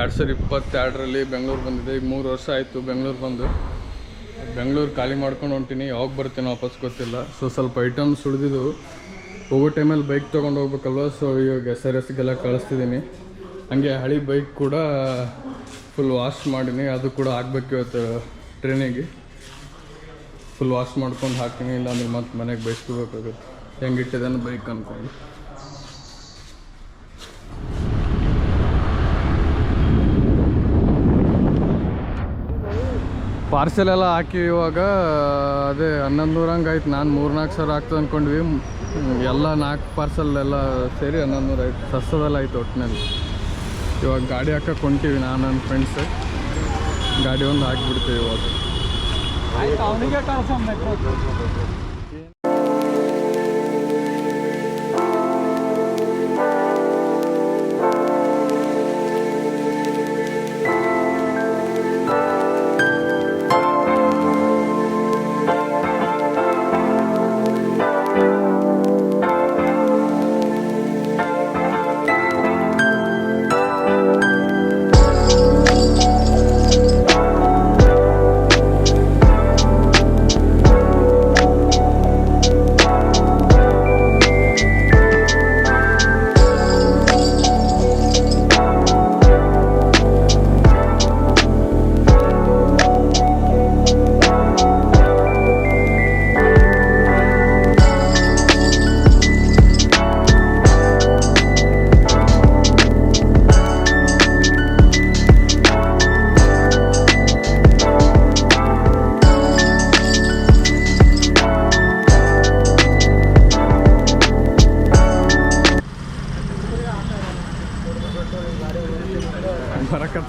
ಎರಡು ಸಾವಿರದ ಇಪ್ಪತ್ತೆರಡರಲ್ಲಿ ಬೆಂಗಳೂರು ಬಂದಿದೆ. ಈಗ ಮೂರು ವರ್ಷ ಆಯಿತು ಬೆಂಗಳೂರು ಬಂದು. ಬೆಂಗಳೂರು ಖಾಲಿ ಮಾಡ್ಕೊಂಡು ಹೊಂಟೀನಿ. ಯಾವಾಗ ಬರ್ತೀನಿ ವಾಪಸ್ ಗೊತ್ತಿಲ್ಲ. ಸೊ ಸ್ವಲ್ಪ ಐಟಮ್ಸ್ ಉಳಿದಿದ್ದು ಹೋಗೋ ಟೈಮಲ್ಲಿ ಬೈಕ್ ತೊಗೊಂಡು ಹೋಗ್ಬೇಕಲ್ವ? ಸೊ ಇವಾಗ ಎಸ್ ಆರ್ ಎಸ್ಗೆಲ್ಲ ಕಳಿಸ್ತಿದ್ದೀನಿ. ಹಂಗೆ ಹಳಿ ಬೈಕ್ ಕೂಡ ಫುಲ್ ವಾಶ್ ಮಾಡೀನಿ. ಅದು ಕೂಡ ಹಾಕ್ಬೇಕು ಇವತ್ತು ಟ್ರೈನಿಗೆ ಫುಲ್ ವಾಶ್ ಮಾಡ್ಕೊಂಡು ಹಾಕ್ತೀನಿ. ಇಲ್ಲಾಂದ್ರೆ ಮತ್ತೆ ಮನೆಗೆ ಬೈಸ್ಕೋಬೇಕಾಗುತ್ತೆ. ಹೆಂಗಿಟ್ಟಿದ್ದಾನೆ ಬೈಕ್ ಅಂದ್ಕೊಂಡು ಪಾರ್ಸೆಲ್ ಎಲ್ಲ ಹಾಕಿ ಇವಾಗ, ಅದೇ ಹನ್ನೊಂದು ಹಂಗೆ ಆಯ್ತು. ನಾನು ಮೂರ್ನಾಲ್ಕು ಸಾವಿರ ಆಗ್ತದೆ ಅಂದ್ಕೊಂಡ್ವಿ ಎಲ್ಲ ನಾಲ್ಕು ಪಾರ್ಸಲ್ ಎಲ್ಲ ಸೇರಿ ಹನ್ನೊಂದು ನೂರು ಆಯ್ತು. ಸಸ್ತದಲ್ಲ ಆಯ್ತು ಒಟ್ಟಿನಲ್ಲಿ ಇವಾಗ ಗಾಡಿ ಹಾಕಕ್ಕೆ ಹೊಂಟೀವಿ ನಾನು ನನ್ನ ಫ್ರೆಂಡ್ಸ್ ಗಾಡಿ ಒಂದು ಹಾಕಿಬಿಡ್ತೀವಿ ಇವಾಗ.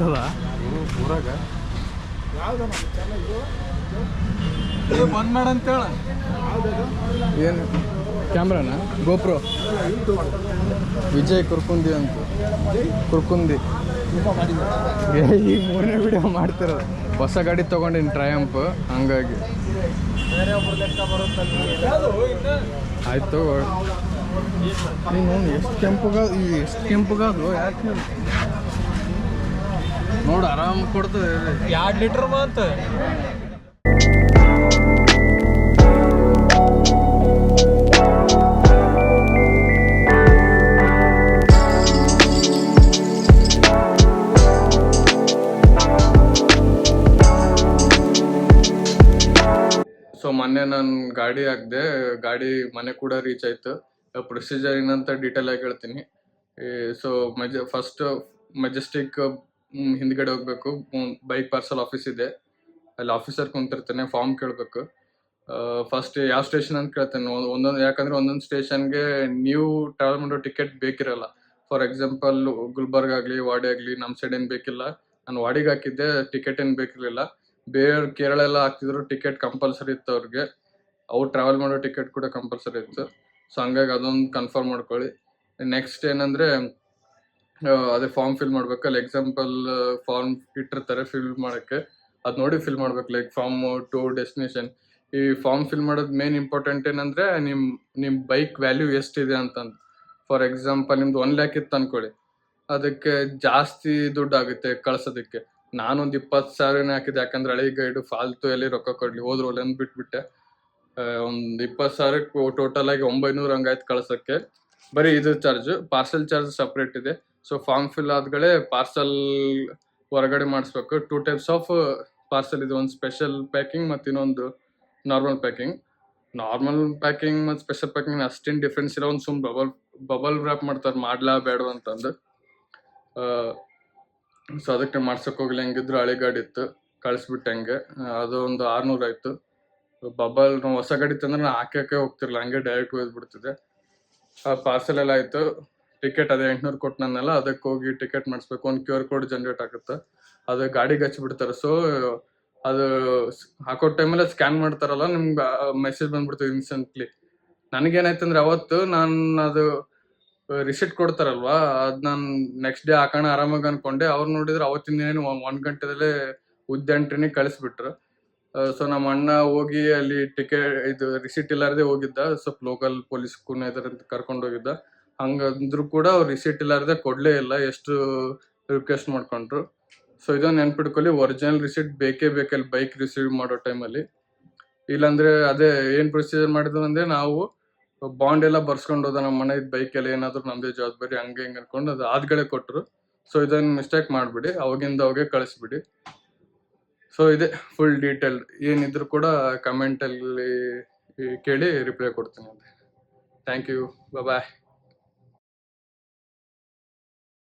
ಊರಾಗ? ಬಂದ್ ಮಾಡಂತೇಳ ಏನು? ಕ್ಯಾಮ್ರಾನ? ಗೋಪ್ರೋ? ವಿಜಯ್ ಕುರ್ಕುಂದಿ ಅಂತ. ಕುರ್ಕುಂದಿ. ಈ ಈಗ ಮೂರನೇ ವಿಡಿಯೋ ಮಾಡ್ತಿರೋದು. ಹೊಸ ಗಾಡಿ ತೊಗೊಂಡಿನಿ ಟ್ರಯಂಪ್ ಹಂಗಾಗಿ. ಆಯ್ತು. ನೀನು ಎಷ್ಟು ಕೆಂಪುಗ ಎಷ್ಟು ಕೆಂಪುಗಾದ್ರು ಯಾಕೆ? ನೋಡು ಆರಾಮ್ ಕೊಡ್ತದೆ ಎರಡು ಲೀಟರ್ ಮಾತ್ರ ಸೊ ಮೊನ್ನೆ ನಾನು ಗಾಡಿ ಹಾಕ್ದೆ ಗಾಡಿ ಮನೆ ಕೂಡ ರೀಚ್ ಆಯ್ತು. ಪ್ರೊಸೀಜರ್ ಏನಂತ ಡೀಟೇಲ್ ಆಗಿ ಹೇಳ್ತೀನಿ. ಸೊ ಮೆಜ ಫಸ್ಟ್ ಮೆಜೆಸ್ಟಿಕ್ ಹಿಂದ್ಗಡೆ ಹೋಗ್ಬೇಕು. ಬೈಕ್ ಪಾರ್ಸಲ್ ಆಫೀಸ್ ಇದೆ. ಅಲ್ಲಿ ಆಫೀಸರ್ ಕುಂತಿರ್ತಾನೆ ಫಾರ್ಮ್ ಕೇಳಬೇಕು. ಫಸ್ಟ್ ಯಾವ ಸ್ಟೇಷನ್ ಅಂತ ಕೇಳ್ತಾನೆ. ಒಂದ್- ಒಂದೊಂದು, ಯಾಕಂದ್ರೆ ಒಂದೊಂದು ಸ್ಟೇಷನ್ಗೆ ನೀವು ಟ್ರಾವೆಲ್ ಮಾಡೋ ಟಿಕೆಟ್ ಬೇಕಿರಲ್ಲ. ಫಾರ್ ಎಕ್ಸಾಂಪಲ್ ಗುಲ್ಬರ್ಗ್ ಆಗಲಿ, ವಾಡಿ ಆಗಲಿ ನಮ್ಮ ಸೈಡ್ ಏನು ಬೇಕಿಲ್ಲ. ನಾನು ವಾಡಿಗೆ ಹಾಕಿದ್ದೆ ಟಿಕೆಟ್ ಏನು ಬೇಕಿರಲಿಲ್ಲ. ಬೇರೆ ಕೇರಳ ಎಲ್ಲ ಹಾಕ್ತಿದ್ರು ಟಿಕೆಟ್ ಕಂಪಲ್ಸರಿ ಇತ್ತು ಅವ್ರಿಗೆ. ಅವ್ರು ಟ್ರಾವೆಲ್ ಮಾಡೋ ಟಿಕೆಟ್ ಕೂಡ ಕಂಪಲ್ಸರಿ ಇತ್ತು. ಸೊ ಹಂಗಾಗಿ ಅದೊಂದು ಕನ್ಫರ್ಮ್ ಮಾಡ್ಕೊಳ್ಳಿ. ನೆಕ್ಸ್ಟ್ ಏನಂದ್ರೆ ಅದೇ ಫಾರ್ಮ್ ಫಿಲ್ ಮಾಡ್ಬೇಕು ಅಲ್ಲಿ ಎಕ್ಸಾಂಪಲ್ ಫಾರ್ಮ್ ಇಟ್ಟಿರ್ತಾರೆ ಫಿಲ್ ಮಾಡಕ್ಕೆ. ಅದ್ ನೋಡಿ ಫಿಲ್ ಮಾಡ್ಬೇಕು ಲೈಕ್ ಫಾರ್ಮ್ ಟು ಡೆಸ್ಟಿನೇಷನ್ ಈ ಫಾರ್ಮ್ ಫಿಲ್ ಮಾಡೋದು ಮೇನ್ ಇಂಪಾರ್ಟೆಂಟ್ ಏನಂದ್ರೆ ನಿಮ್ ನಿಮ್ ಬೈಕ್ ವ್ಯಾಲ್ಯೂ ಎಷ್ಟಿದೆ ಅಂತಂದು. ಫಾರ್ ಎಕ್ಸಾಂಪಲ್ ನಿಮ್ದು ಒನ್ ಲ್ಯಾಕ್ ಇತ್ತು ಅನ್ಕೊಳ್ಳಿ. ಅದಕ್ಕೆ ಜಾಸ್ತಿ ದುಡ್ಡು ಆಗುತ್ತೆ ಕಳ್ಸೋದಕ್ಕೆ. ನಾನೊಂದು ಇಪ್ಪತ್ತು ಸಾವಿರನೇ ಹಾಕಿದ್ದೆ, ಯಾಕಂದ್ರೆ ಹಳೆ ಗೈಡು ಫಾಲ್ತು ಎಲ್ಲಿ ರೊಕ್ಕ ಕೊಡ್ಲಿ, ಹೋದ್ರು ಅಲ್ಲಿ ಬಿಟ್ಬಿಟ್ಟೆ ಒಂದು ಇಪ್ಪತ್ತು ಸಾವಿರಕ್ಕೆ ಟೋಟಲ್ ಆಗಿ ಒಂಬೈನೂರು ಹಂಗಾಯ್ತು ಕಳ್ಸೋಕ್ಕೆ. ಬರೀ ಇದು ಚಾರ್ಜ್ ಪಾರ್ಸೆಲ್ ಚಾರ್ಜ್ ಸಪ್ರೇಟ್ ಇದೆ. ಸೊ ಫಾರ್ಮ್ ಫಿಲ್ ಆದ್ಗಳೇ ಪಾರ್ಸಲ್ ಹೊರಗಡೆ ಮಾಡಿಸ್ಬೇಕು. ಟೂ ಟೈಪ್ಸ್ ಆಫ್ ಪಾರ್ಸಲ್ ಇದು ಒಂದು ಸ್ಪೆಷಲ್ ಪ್ಯಾಕಿಂಗ್ ಮತ್ತು ಇನ್ನೊಂದು ನಾರ್ಮಲ್ ಪ್ಯಾಕಿಂಗ್ ನಾರ್ಮಲ್ ಪ್ಯಾಕಿಂಗ್ ಮತ್ತು ಸ್ಪೆಷಲ್ ಪ್ಯಾಕಿಂಗ್ ಅಷ್ಟೇನು ಡಿಫ್ರೆನ್ಸ್ ಇಲ್ಲ. ಒಂದು ಸುಮ್ ಬಬಲ್ ಬಬಲ್ ರ್ಯಾಪ್ ಮಾಡ್ತಾರೆ. ಮಾಡ್ಲಾ ಬೇಡ ಅಂತಂದು. ಸೊ ಅದಕ್ಕೆ ಮಾಡ್ಸೋಕೆ ಹೋಗ್ಲಿ ಹೆಂಗಿದ್ರು ಹಳೆ ಗಾಡಿ ಇತ್ತು. ಕಳಿಸ್ಬಿಟ್ಟೆ ಹಂಗೆ. ಆ, ಅದು ಒಂದು ಆರ್ನೂರು ಆಯಿತು. ಬಬಲ್ ನಾವು ಹೊಸ ಗಾಡಿ ತಂದ್ರೆ ನಾನು ಹಾಕಕ್ಕೆ ಹೋಗ್ತಿರಲಿಲ್ಲ. ಹಂಗೆ ಡೈರೆಕ್ಟ್ ಒಯ್ದ್ಬಿಡ್ತಿದ್ದೆ ಆ ಪಾರ್ಸಲ್ ಎಲ್ಲ ಆಯ್ತು. ಟಿಕೆಟ್ ಅದೇ ಎಂಟ್ನೂರು ಕೊಟ್ಟು ನನ್ನೆಲ್ಲ, ಅದಕ್ಕೆ ಹೋಗಿ ಟಿಕೆಟ್ ಮಾಡಿಸ್ಬೇಕು. ಒಂದು ಕ್ಯೂ ಆರ್ ಕೋಡ್ ಜನರೇಟ್ ಆಗುತ್ತೆ. ಅದು ಗಾಡಿಗೆ ಹಚ್ಚಿಬಿಡ್ತಾರೆ. ಸೊ ಅದು ಹಾಕೋ ಟೈಮಲ್ಲಿ ಸ್ಕ್ಯಾನ್ ಮಾಡ್ತಾರಲ್ಲ, ನಿಮ್ಗೆ ಮೆಸೇಜ್ ಬಂದ್ಬಿಡ್ತದೆ ಇನ್ಸ್ಟೆಂಟ್ಲಿ ನನಗೇನಾಯ್ತಂದ್ರೆ ಅವತ್ತು ನಾನು ಅದು ರಿಸಿಟ್ ಕೊಡ್ತಾರಲ್ವಾ, ಅದು ನಾನು ನೆಕ್ಸ್ಟ್ ಡೇ ಹಾಕೋಣ ಆರಾಮಾಗಿ ಅನ್ಕೊಂಡೆ. ಅವ್ರು ನೋಡಿದ್ರೆ ಅವತ್ತಿನ ದಿನ ಒಂದ್ ಗಂಟೆದಲ್ಲೇ ಉದ್ದಂಟ್ರಿನಿಗೆ ಕಳಿಸ್ಬಿಟ್ರು. ಸೊ ನಮ್ಮ ಅಣ್ಣ ಹೋಗಿ ಅಲ್ಲಿ ಟಿಕೆಟ್ ಇದು ರಿಸಿಟ್ ಇಲ್ಲಾರದೆ ಹೋಗಿದ್ದ. ಸ್ವಲ್ಪ ಲೋಕಲ್ ಪೊಲೀಸ್ ಕುನ ಕರ್ಕೊಂಡು ಹೋಗಿದ್ದ ಹಂಗಂದ್ರು ಕೂಡ ಅವ್ರು ರಿಸೀಟ್ ಇಲ್ಲಾರ್ದೆ ಕೊಡ್ಲೇ ಇಲ್ಲ, ಎಷ್ಟು ರಿಕ್ವೆಸ್ಟ್ ಮಾಡ್ಕೊಂಡ್ರು. ಸೊ ಇದನ್ನ ನೆನ್ಪಿಟ್ಕೊಳ್ಳಿ ಒರಿಜಿನಲ್ ರಿಸೀಟ್ ಬೇಕೇ ಬೇಕಲ್ಲಿ ಬೈಕ್ ರಿಸೀವ್ ಮಾಡೋ ಟೈಮಲ್ಲಿ ಇಲ್ಲಾಂದ್ರೆ ಅದೇ ಏನ್ ಪ್ರೊಸೀಜರ್ ಮಾಡಿದ್ರು ಅಂದ್ರೆ ನಾವು ಬಾಂಡ್ ಎಲ್ಲ ಬರ್ಸ್ಕೊಂಡು ಹೋದ ನಮ್ಮ ಮನೆ ಬೈಕ್ ಎಲ್ಲ ಏನಾದ್ರು ನಮ್ದೇ ಜವಾಬ್ದಾರಿ, ಹಂಗೆ ಹಿಂಗೆ ಅನ್ಕೊಂಡು ಅದು ಆದ್ಗಡೆ ಕೊಟ್ರು. ಸೊ ಇದನ್ನ ಮಿಸ್ಟೇಕ್ ಮಾಡ್ಬಿಡಿ, ಅವಾಗಿಂದ ಅವಾಗೆ ಕಳಿಸ್ಬಿಡಿ. ಸೊ ಇದೆ ಫುಲ್ ಡೀಟೇಲ್ ಏನಿದ್ರು ಕೂಡ ಕಮೆಂಟಲ್ಲಿ ಕೇಳಿ ರಿಪ್ಲೈ ಕೊಡ್ತೀನಿ. Thank you bye